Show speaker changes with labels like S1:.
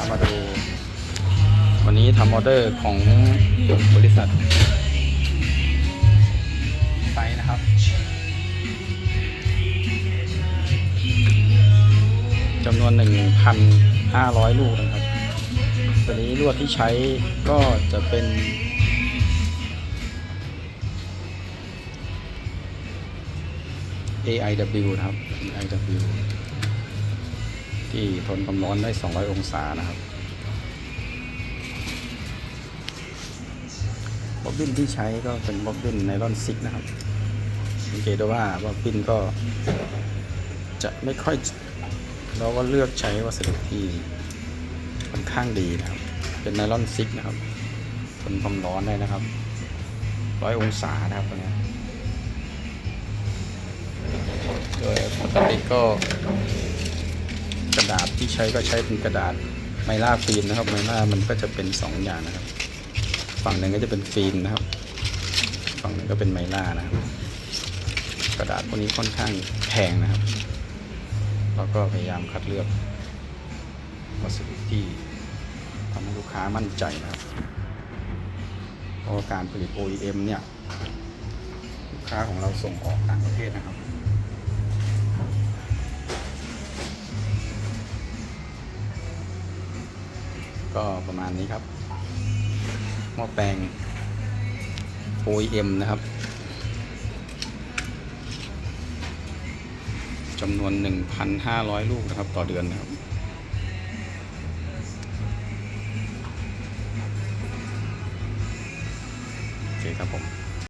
S1: ามาดู วันนี้ทำออเดอร์ของบริษัทไซนะครับจำนวน 1,500 ลูกนะครับตัวนี้ลวดที่ใช้ก็จะเป็น AIW นะครับ AIW ที่ทนความร้อนได้ 200 องศานะครับบ๊อบบินที่ใช้ก็เป็นบ๊อบบินไนลอนซิกนะครับสังเกตได้ว่าบ๊อบบินก็จะไม่ค่อยเราก็เลือกใช้วัสดุที่ค่อนข้างดีนะครับ เป็นไนลอนซิกนะครับทนความร้อนได้นะครับ ร้อยองศานะครับตัวนี้ยโดยปกติก็กระ ดาษที่ใช้ก็ใช้เป็นกระดาษไมล่าฟิล์มนะครับไมล่ามันก็จะเป็นสองอย่างนะครับ ฝั่งหนึ่งก็จะเป็นฟิล์มนะครับ ฝั่งหนึ่งก็เป็นไมล่านะครับ กระดาษพวกนี้ค่อนข้างแพงนะครับเราก็พยายามคัดเลือกวัสดุที่ทำให้ลูกค้ามั่นใจนะครับเพราะการผลิต OEM เนี่ย ลูกค้าของเราส่งออกต่างประเทศนะครับ ก็ประมาณนี้ครับ หม้อแปลง OEM นะครับจำนวน 1,500 ลูกนะครับ ต่อเดือนนะครับ โอเคครับผม